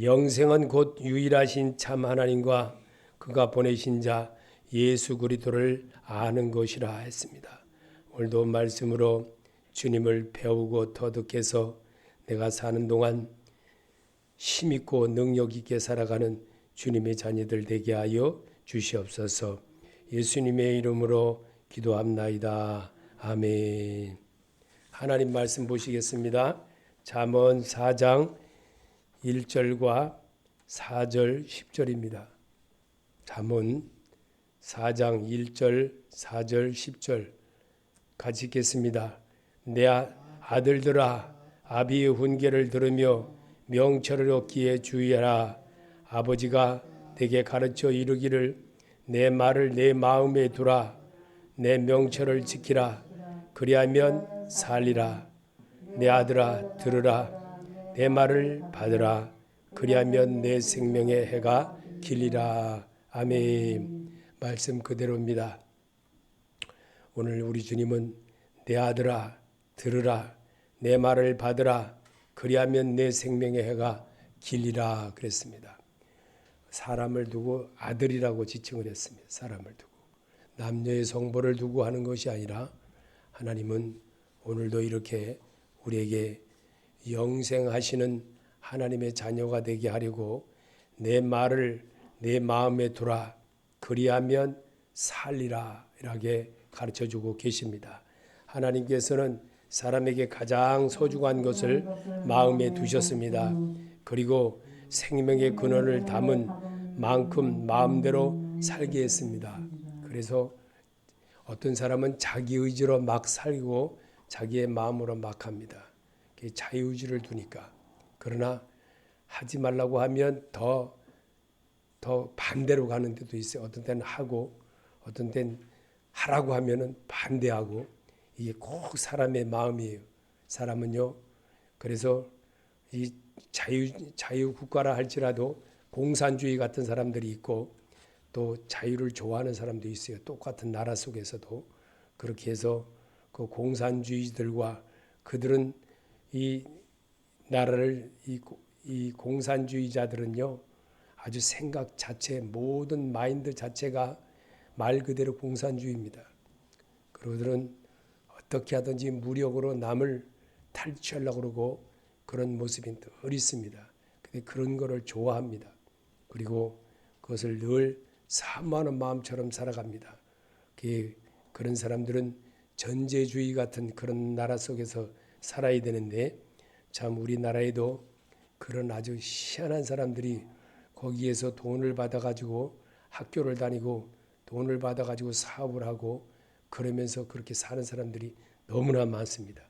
영생은 곧 유일하신 참 하나님과 그가 보내신 자 예수 그리스도를 아는 것이라 했습니다. 오늘도 말씀으로 주님을 배우고 터득해서 내가 사는 동안 힘 있고 능력 있게 살아가는 주님의 자녀들 되게 하여 주시옵소서. 예수님의 이름으로 기도합나이다. 아멘. 하나님 말씀 보시겠습니다. 잠언 4장 1절과 4절 10절입니다. 잠언 4장 1절 4절 10절 같이 읽겠습니다. 내 아들들아 아비의 훈계를 들으며 명철을 얻기에 주의하라. 아버지가 내게 가르쳐 이르기를 내 말을 내 마음에 두라. 내 명철을 지키라. 그리하면 살리라. 내 아들아 들으라. 내 말을 받으라. 그리하면 내 생명의 해가 길리라. 아멘. 말씀 그대로입니다. 오늘 우리 주님은 내 아들아 들으라. 내 말을 받으라. 그리하면 내 생명의 해가 길리라 그랬습니다. 사람을 두고 아들이라고 지칭을 했습니다. 사람을 두고 남녀의 성보를 두고 하는 것이 아니라 하나님은 오늘도 이렇게 우리에게 영생하시는 하나님의 자녀가 되게 하려고 내 말을 내 마음에 두라 그리하면 살리라 이렇게 가르쳐 주고 계십니다. 하나님께서는 사람에게 가장 소중한 것을 마음에 두셨습니다. 그리고 생명의 근원을 담은 만큼 마음대로 살게 했습니다. 그래서 어떤 사람은 자기 의지로 막 살고 자기의 마음으로 막 합니다. 자유의지를 두니까. 그러나 하지 말라고 하면 더, 더 반대로 가는 데도 있어요. 어떤 때는 하고, 어떤 때는 하라고 하면은 반대하고, 이게 꼭 사람의 마음이에요. 사람은요. 그래서 이 자유, 자유 국가라 할지라도 공산주의 같은 사람들이 있고, 또 자유를 좋아하는 사람도 있어요. 똑같은 나라 속에서도 그렇게 해서 그 공산주의들과 그들은 이 나라를 이, 이 공산주의자들은요 아주 생각 자체 모든 마인드 자체가 말 그대로 공산주의입니다. 그들은 어떻게 하든지 무력으로 남을 탈취하려고 그러고 그런 모습이 늘 있습니다. 근데 그런 거를 좋아합니다. 그리고 그것을 늘 사모하는 마음처럼 살아갑니다. 그런 사람들은 전제주의 같은 그런 나라 속에서 살아야 되는데 참 우리나라에도 그런 아주 희한한 사람들이 거기에서 돈을 받아가지고 학교를 다니고 돈을 받아가지고 사업을 하고 그러면서 그렇게 사는 사람들이 너무나 많습니다.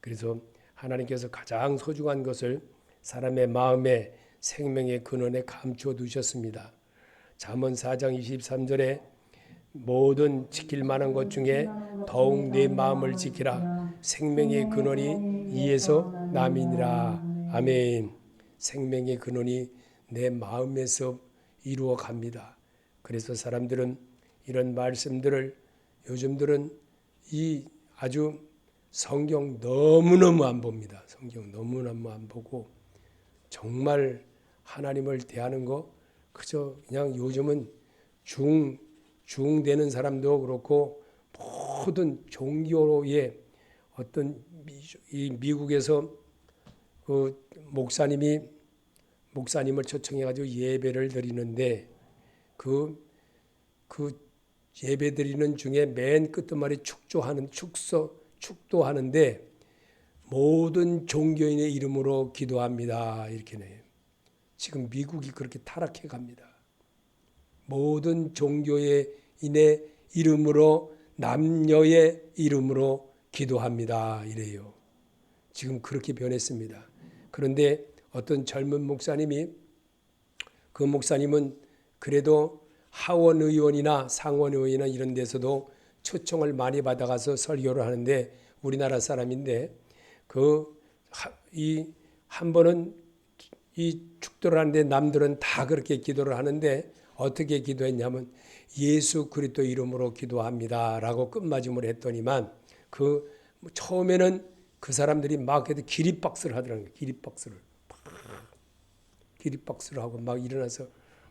그래서 하나님께서 가장 소중한 것을 사람의 마음에 생명의 근원에 감추어 두셨습니다. 잠언 4장 23절에 모든 지킬 만한 것 중에 더욱 내 마음을 지키라 생명의 근원이 이에서 남이니라. 아멘. 생명의 근원이 내 마음에서 이루어 갑니다. 그래서 사람들은 이런 말씀들을 요즘들은 이 아주 성경 너무너무 안 봅니다. 성경 너무너무 안 보고 정말 하나님을 대하는 거 그저 그냥 요즘은 중 중되는 사람도 그렇고 모든 종교의 어떤 이 미국에서 그 목사님이 목사님을 초청해 가지고 예배를 드리는데 그, 그 예배 드리는 중에 맨 끝말이 축조하는 축소 축도하는데 모든 종교인의 이름으로 기도합니다. 이렇게 네 지금 미국이 그렇게 타락해 갑니다. 모든 종교의 인의 이름으로 남녀의 이름으로 기도합니다. 이래요. 지금 그렇게 변했습니다. 그런데 어떤 젊은 목사님이 그 목사님은 그래도 하원 의원이나 상원 의원이나 이런 데서도 초청을 많이 받아가서 설교를 하는데 우리나라 사람인데 그 이 한 번은 이 축도를 하는데 남들은 다 그렇게 기도를 하는데 어떻게 기도했냐면 예수 그리스도 이름으로 기도합니다라고 끝마침을 했더니만 그 처음에는 그 사람들이 막 해도 기립박수를 하더라고요. 기립박수를. 기립박수를 하고 막 일어나서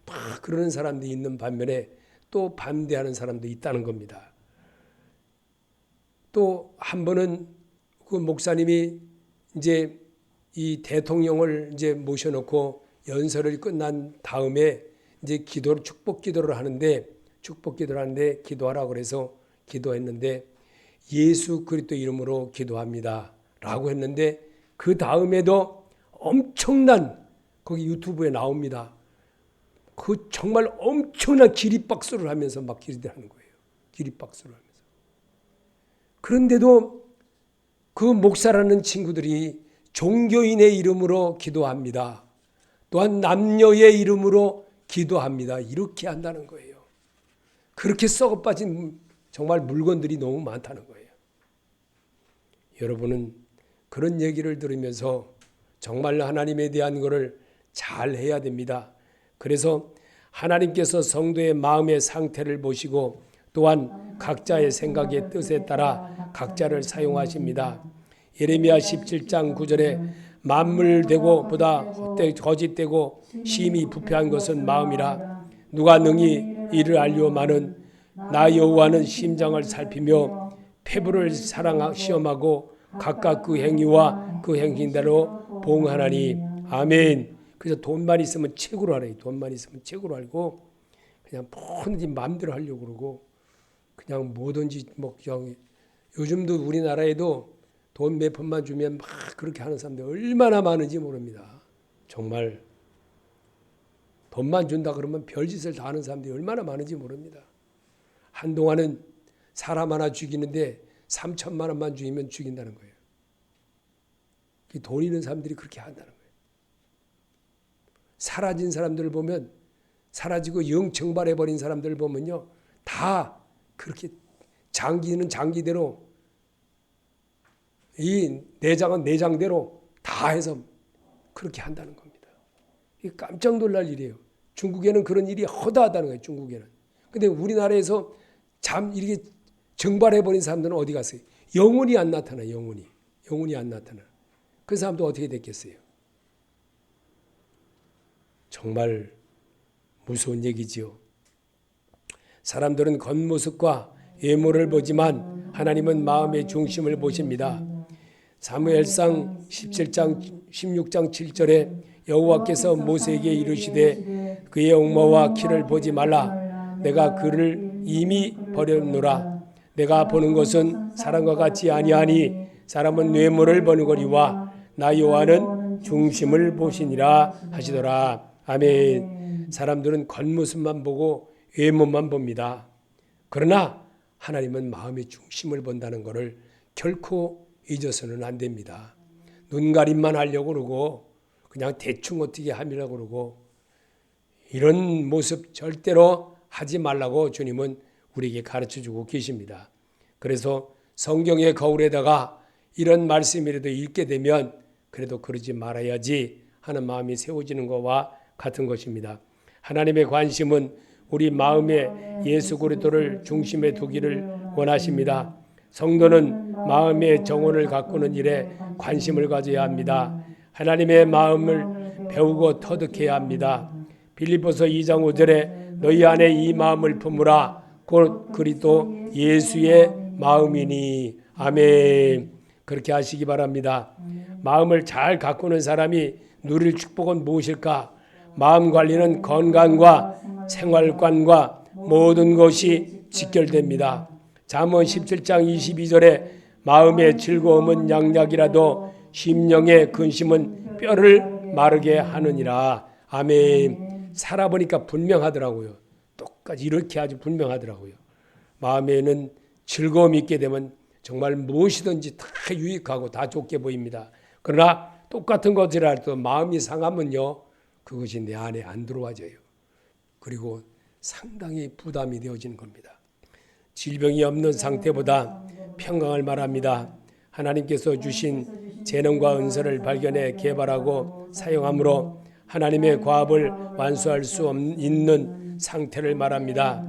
막 그러는 사람도 있는 반면에 또 반대하는 사람도 있다는 겁니다. 또 한 번은 그 목사님이 이제 이 대통령을 이제 모셔놓고 연설을 끝난 다음에 이제 기도를 축복 기도를 하는데 축복 기도를 하는데 기도하라 그래서 기도했는데 예수 그리스도 이름으로 기도합니다 라고 했는데 그 다음에도 엄청난 거기 유튜브에 나옵니다. 그 정말 엄청난 기립박수를 하면서 막 기도하는 거예요. 기립박수를 하면서. 그런데도 그 목사라는 친구들이 종교인의 이름으로 기도합니다. 또한 남녀의 이름으로 기도합니다. 이렇게 한다는 거예요. 그렇게 썩어 빠진 정말 물건들이 너무 많다는 거예요. 여러분은 그런 얘기를 들으면서 정말 하나님에 대한 것을 잘 해야 됩니다. 그래서 하나님께서 성도의 마음의 상태를 보시고 또한 각자의 생각의 뜻에 따라 각자를 사용하십니다. 예레미야 17장 9절에 만물 되고 보다 헛되 거짓되고 심히 부패한 것은 마음이라 누가 능히 이를 알려마는 나 여호와는 심장을 살피며 폐부를 사랑 시험하고 각각 그 행위와 그 행신대로 봉하나니 아멘. 그래서 돈만 있으면 책으로 하래. 돈만 있으면 책으로 알고 그냥 뭐든지 마음대로 하려고 그러고 그냥 뭐든지 뭐 그냥 요즘도 우리나라에도 돈 몇 푼만 주면 막 그렇게 하는 사람들 얼마나 많은지 모릅니다. 정말 돈만 준다 그러면 별짓을 다 하는 사람들이 얼마나 많은지 모릅니다. 한동안은 사람 하나 죽이는데 3천만 원만 주면 죽인다는 거예요. 돈 있는 사람들이 그렇게 한다는 거예요. 사라진 사람들을 보면 사라지고 영청발해 버린 사람들을 보면요. 다 그렇게 장기는 장기대로 이 내장은 내장대로 다 해서 그렇게 한다는 겁니다. 이 깜짝 놀랄 일이에요. 중국에는 그런 일이 허다하다는 거예요. 중국에는. 근데 우리나라에서 잠 이렇게 정발해 버린 사람들은 어디 갔어요? 영혼이 안 나타나. 영혼이. 영혼이 안 나타나. 그 사람도 어떻게 됐겠어요? 정말 무서운 얘기지요. 사람들은 겉모습과 외모를 보지만 하나님은 마음의 중심을 보십니다. 사무엘상 17장 16장 7절에 여호와께서 모세에게 이르시되 그의 옥모와 키를 보지 말라 내가 그를 이미 버렸노라. 내가 보는 것은 사람과 같지 아니하니 사람은 뇌물을 버는 거리와 나 여호와는 중심을 보시니라 하시더라. 아멘. 사람들은 겉모습만 보고 외모만 봅니다. 그러나 하나님은 마음의 중심을 본다는 것을 결코 잊어서는 안 됩니다. 눈가림만 하려고 그러고 그냥 대충 어떻게 하려고 그러고 이런 모습 절대로 하지 말라고 주님은 우리에게 가르쳐 주고 계십니다. 그래서 성경의 거울에다가 이런 말씀이라도 읽게 되면 그래도 그러지 말아야지 하는 마음이 세워지는 것과 같은 것입니다. 하나님의 관심은 우리 마음에 예수 그리스도를 중심에 두기를 원하십니다. 성도는 마음의 정원을 가꾸는 일에 관심을 가져야 합니다. 하나님의 마음을 배우고 터득해야 합니다. 빌립보서 2장 5절에 너희 안에 이 마음을 품으라 곧 그리스도 예수의 마음이니 아멘. 그렇게 하시기 바랍니다. 마음을 잘 가꾸는 사람이 누릴 축복은 무엇일까? 마음 관리는 건강과 생활관과 모든 것이 직결됩니다. 잠언 17장 22절에 마음의 즐거움은 양약이라도 심령의 근심은 뼈를 마르게 하느니라. 아멘. 살아보니까 분명하더라고요. 똑같이 이렇게 아주 분명하더라고요. 마음에는 즐거움이 있게 되면 정말 무엇이든지 다 유익하고 다 좋게 보입니다. 그러나 똑같은 것이라도 마음이 상하면요. 그것이 내 안에 안 들어와져요. 그리고 상당히 부담이 되어지는 겁니다. 질병이 없는 상태보다 평강을 말합니다. 하나님께서 주신 재능과 은사를 발견해 개발하고 사용함으로 하나님의 과업을 완수할 수 있는 상태를 말합니다.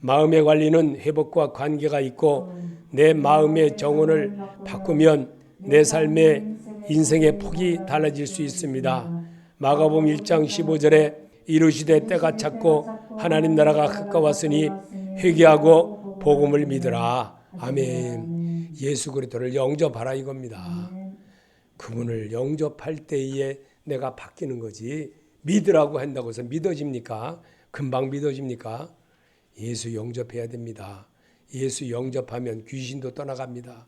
마음의 관리는 회복과 관계가 있고 내 마음의 정원을 바꾸면 내 삶의 인생의 폭이 달라질 수 있습니다. 마가복음 1장 15절에 이르시되 때가 찼고 하나님 나라가 가까웠으니 회개하고 복음을 믿으라. 아멘. 예수 그리스도를 영접하라 이겁니다. 그분을 영접할 때에 내가 바뀌는 거지. 믿으라고 한다고 해서 믿어집니까? 금방 믿어집니까? 예수 영접해야 됩니다. 예수 영접하면 귀신도 떠나갑니다.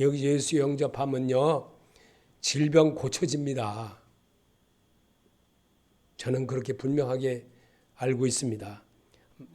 여기 예수 영접하면요. 질병 고쳐집니다. 저는 그렇게 분명하게 알고 있습니다.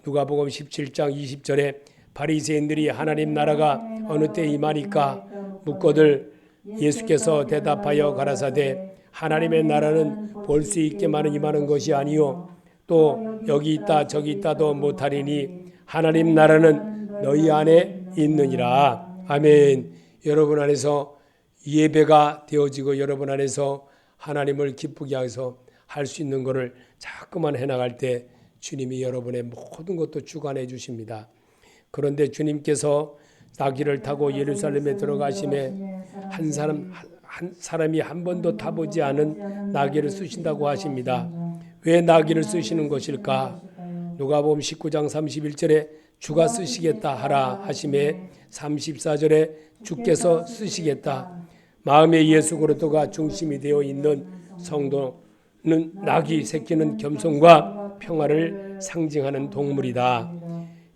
누가복음 17장 20절에 바리새인들이 하나님 나라가 어느 때 임하니까 묻거들 예수께서 대답하여 가라사대 하나님의 나라는 볼 수 있게만 임하는 것이 아니요. 또 여기 있다 저기 있다도 못하리니 하나님 나라는 너희 안에 있느니라. 아멘. 여러분 안에서 예배가 되어지고 여러분 안에서 하나님을 기쁘게 해서 할 수 있는 것을 자꾸만 해나갈 때 주님이 여러분의 모든 것도 주관해 주십니다. 그런데 주님께서 나귀를 타고 예루살렘에 들어가심에 한 사람 한 사람이 한 번도 타보지 않은 나귀를 쓰신다고 하십니다. 왜 나귀를 쓰시는 것일까? 누가복음 19장 31절에 주가 쓰시겠다 하라 하심에 34절에 주께서 쓰시겠다. 마음에 예수 그리스도가 중심이 되어 있는 성도는 나귀 새끼는 겸손과 평화를 상징하는 동물이다.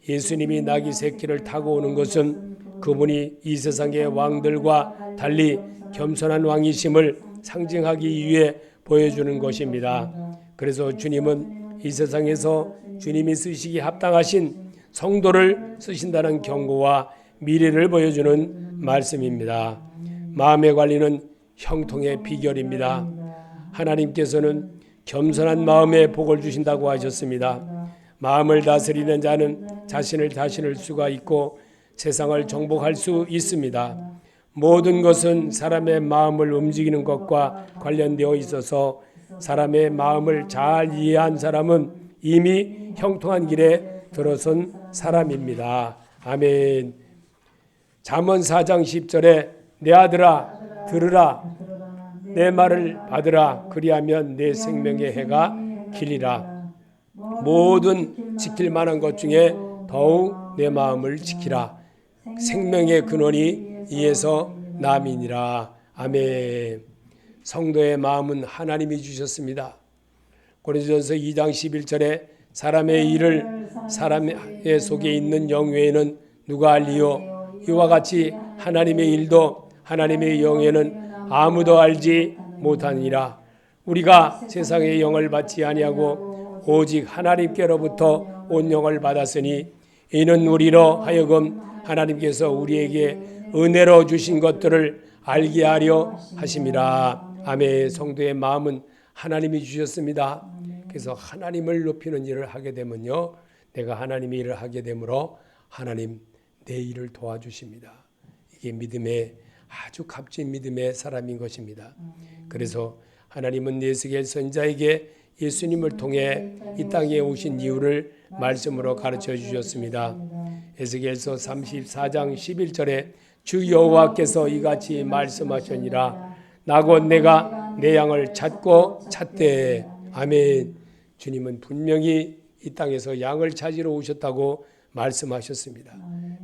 예수님이 나귀 새끼를 타고 오는 것은 그분이 이 세상의 왕들과 달리 겸손한 왕이심을 상징하기 위해 보여주는 것입니다. 그래서 주님은 이 세상에서 주님이 쓰시기 합당하신 성도를 쓰신다는 경고와 미래를 보여주는 말씀입니다. 마음의 관리는 형통의 비결입니다. 하나님께서는 겸손한 마음에 복을 주신다고 하셨습니다. 마음을 다스리는 자는 자신을 다스릴 수가 있고 세상을 정복할 수 있습니다. 모든 것은 사람의 마음을 움직이는 것과 관련되어 있어서 사람의 마음을 잘 이해한 사람은 이미 형통한 길에 들어선 사람입니다. 아멘. 잠언 4장 10절에 내 아들아 들으라 내 말을 받으라 그리하면 내 생명의 해가 길리라 모든 지킬 만한 것 중에 더욱 내 마음을 지키라 생명의 근원이 이에서 남이니라. 아멘. 성도의 마음은 하나님이 주셨습니다. 고린도전서 2장 11절에 사람의 일을 사람의 속에 있는 영외에는 누가 알리요? 이와 같이 하나님의 일도 하나님의 영에는 아무도 알지 못하니라. 우리가 세상의 영을 받지 아니하고 오직 하나님께로부터 온 영을 받았으니 이는 우리로 하여금 하나님께서 우리에게 은혜로 주신 것들을 알게 하려 하심이라. 아멘. 성도의 마음은 하나님이 주셨습니다. 그래서 하나님을 높이는 일을 하게 되면요. 내가 하나님의 일을 하게 되므로 하나님 내 일을 도와주십니다. 이게 믿음의 아주 값진 믿음의 사람인 것입니다. 그래서 하나님은 예수겔 선자에게 예수님을 통해 이 땅에 오신 이유를 말씀으로 가르쳐 주셨습니다. 에스겔서 34장 11절에 주 여호와께서 이같이 말씀하셨니라 나곧 내가 내 양을 찾고 찾되 아멘 주님은 분명히 이 땅에서 양을 찾으러 오셨다고 말씀하셨습니다.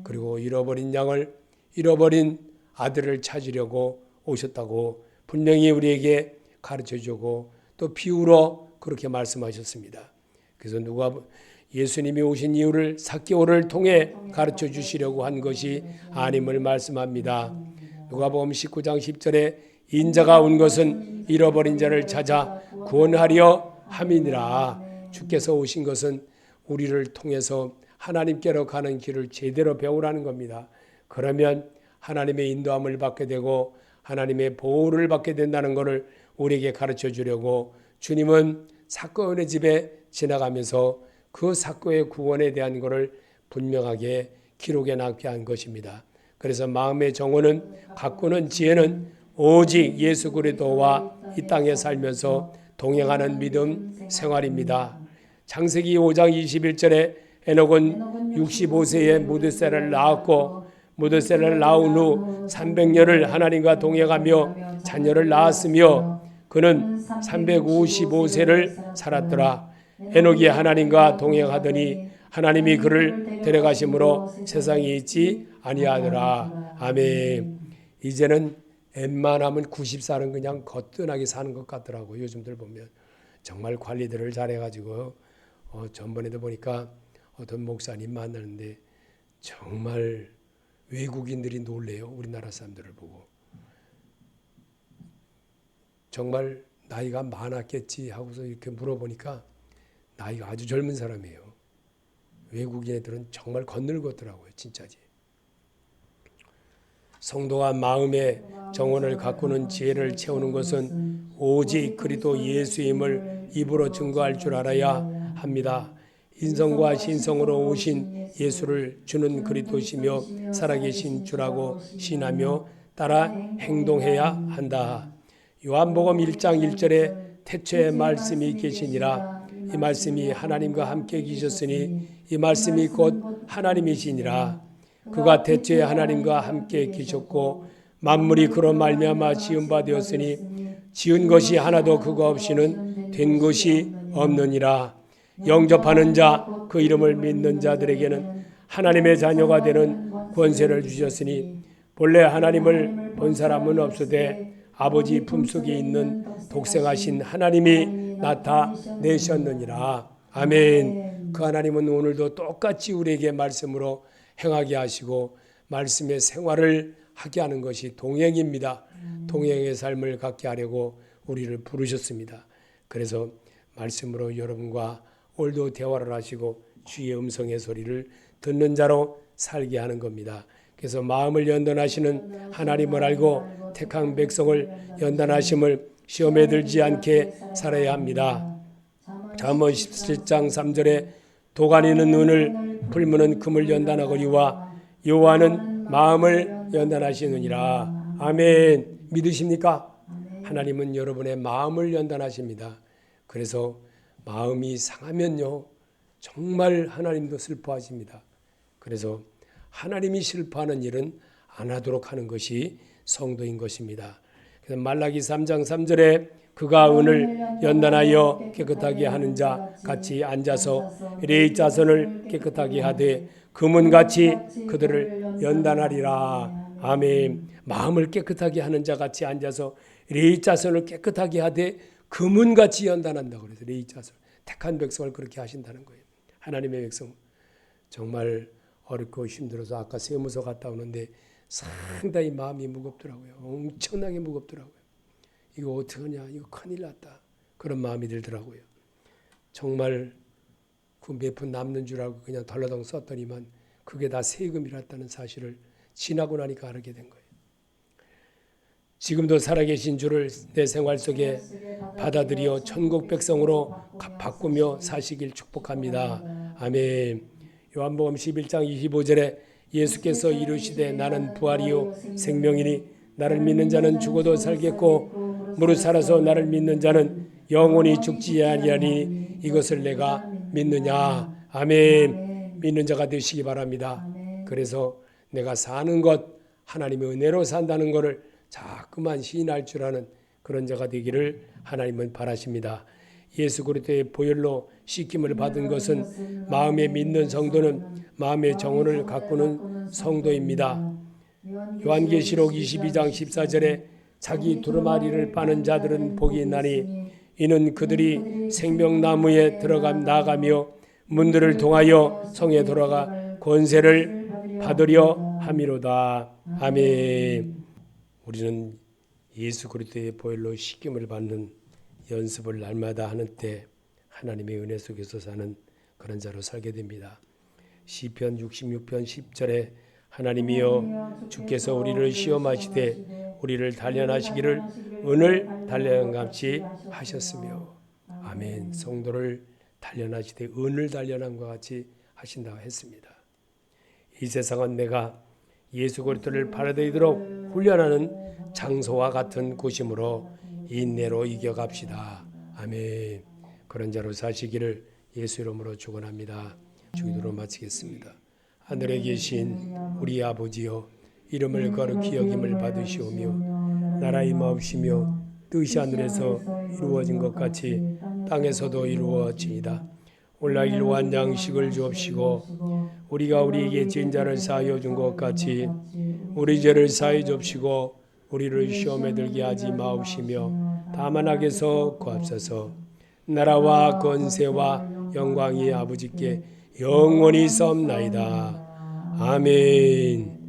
그리고 잃어버린 양을 잃어버린 아들을 찾으려고 오셨다고 분명히 우리에게 가르쳐 주고 또 비유로 그렇게 말씀하셨습니다. 그래서 누가 예수님이 오신 이유를 사개오를 통해 가르쳐 주시려고 한 것이 아님을 말씀합니다. 누가복음 19장 10절에 인자가 온 것은 잃어버린 자를 찾아 구원하려 함이니라. 주께서 오신 것은 우리를 통해서 하나님께로 가는 길을 제대로 배우라는 겁니다. 그러면 하나님의 인도함을 받게 되고 하나님의 보호를 받게 된다는 것을 우리에게 가르쳐 주려고 주님은 사건의 집에 지나가면서 그 사건의 구원에 대한 것을 분명하게 기록에 남게 한 것입니다. 그래서 마음의 정원은 가꾸는 지혜는 오직 예수 그리스도와 이 땅에 살면서 동행하는 믿음 생활입니다. 창세기 5장 21절에 에녹은 65세에 무드세를 낳았고 무드세를 낳은 후 300년을 하나님과 동행하며 자녀를 낳았으며 그 그는 355세를 살았더라. 에녹이 하나님과 동행하더니 하나님이 그를 데려가심으로 세상에 있지 아니하더라. 아멘. 이제는 웬만하면 90살은 그냥 거뜬하게 사는 것 같더라고. 요즘들 보면 정말 관리들을 잘해가지고 어, 전번에도 보니까 어떤 목사님 만나는데 정말 외국인들이 놀래요. 우리나라 사람들을 보고 정말 나이가 많았겠지 하고서 이렇게 물어보니까 나이가 아주 젊은 사람이에요. 외국인 애들은 정말 건늙었더라고요. 진짜지. 성도가 마음의 정원을 가꾸는 지혜를 채우는 것은 오직 그리도 예수임을 입으로 증거할 줄 알아야 합니다. 인성과 신성으로 오신 예수를 주는 그리스도시며 살아계신 주라고 신하며 따라 행동해야 한다. 요한복음 1장 1절에 태초에 말씀이 계시니라 이 말씀이 하나님과 함께 계셨으니 이 말씀이 곧 하나님이시니라. 그가 태초에 하나님과 함께 계셨고 만물이 그로 말미암아 지은 바 되었으니 지은 것이 하나도 그거 없이는 된 것이 없느니라. 영접하는 자 그 이름을 믿는 자들에게는 하나님의 자녀가 되는 권세를 주셨으니 본래 하나님을 본 사람은 없으되 아버지 품속에 있는 독생하신 하나님이 나타내셨느니라. 아멘. 그 하나님은 오늘도 똑같이 우리에게 말씀으로 행하게 하시고 말씀의 생활을 하게 하는 것이 동행입니다. 동행의 삶을 갖게 하려고 우리를 부르셨습니다. 그래서 말씀으로 여러분과 오늘도 대화를 하시고 주의 음성의 소리를 듣는 자로 살게 하는 겁니다. 그래서 마음을 연단하시는 하나님을 알고 택한 백성을 연단하심을 시험에 들지 않게 살아야 합니다. 잠언 17장 3절에 도가니는 은을 풀무는 금을 연단하거니와 여호와는 마음을 연단하시느니라. 아멘. 믿으십니까? 하나님은 여러분의 마음을 연단하십니다. 그래서 마음이 상하면요. 정말 하나님도 슬퍼하십니다. 그래서 하나님이 슬퍼하는 일은 안 하도록 하는 것이 성도인 것입니다. 그래서 말라기 3장 3절에 그가 은을 연단하여 깨끗하게 하는 자 같이 앉아서 레이 자손을 깨끗하게 하되 금은같이 그들을 연단하리라. 아멘. 마음을 깨끗하게 하는 자 같이 앉아서 레이 자손을 깨끗하게 하되 금은같이 연단한다 그래서 레이 자손 택한 백성을 그렇게 하신다는 거예요. 하나님의 백성 정말 어렵고 힘들어서 아까 세무서 갔다 오는데 상당히 마음이 무겁더라고요. 엄청나게 무겁더라고요. 이거 어떡하냐? 이거 큰일 났다. 그런 마음이 들더라고요. 정말 그 몇 푼 남는 줄 알고 그냥 덜러덩 썼더니만 그게 다 세금이랐다는 사실을 지나고 나니까 알게 된 거예요. 지금도 살아계신 주를 내 생활 속에 받아들여 천국 백성으로 바꾸며 사시길 축복합니다. 아멘. 요한복음 11장 25절에 예수께서 이르시되 나는 부활이요 생명이니 나를 믿는 자는 죽어도 살겠고 무릇 살아서 나를 믿는 자는 영원히 죽지 아니하니 이것을 내가 믿느냐? 아멘. 믿는 자가 되시기 바랍니다. 그래서 내가 사는 것 하나님의 은혜로 산다는 것을 자꾸만 시인할 줄 아는 그런 자가 되기를 하나님은 바라십니다 예수 그리스도의 보혈로 씻김을 받은 것은 마음에 믿는 성도는 마음의 정원을 가꾸는 성도입니다. 요한계시록 22장 14절에 자기 두루마리를 빠는 자들은 복이 있나니 이는 그들이 생명나무에 들어가 나가며 문들을 통하여 성에 돌아가 권세를 받으려 함이로다. 아멘. 우리는 예수 그리스도의 보혈로 씻김을 받는 연습을 날마다 하는 때 하나님의 은혜 속에서 사는 그런 자로 살게 됩니다. 시편 66편 10절에 하나님이여 주께서 우리를 시험하시되 우리를 단련하시기를 은을 단련같이 하셨으며 아멘 성도를 단련하시되 은을 단련함과 같이 하신다고 했습니다. 이 세상은 내가 예수 그리스도를 받아들이도록 훈련하는 장소와 같은 곳이므로 인내로 이겨갑시다. 아멘. 그런 자로 사시기를 예수 이름으로 축원합니다. 주기도로 마치겠습니다. 하늘에 계신 우리 아버지여 이름을 거룩히 여김을 받으시오며 나라 임하옵시며 뜻이 하늘에서 이루어진 것 같이 땅에서도 이루어지이다. 오늘 일로한 양식을 주옵시고 우리가 우리에게 지은 자를 사하여 준 것 같이 우리 죄를 사해 줍시고 우리를 시험에 들게 하지 마옵시며 다만 악에서 구합소서. 나라와 권세와 영광이 아버지께 영원히 섬나이다. 아멘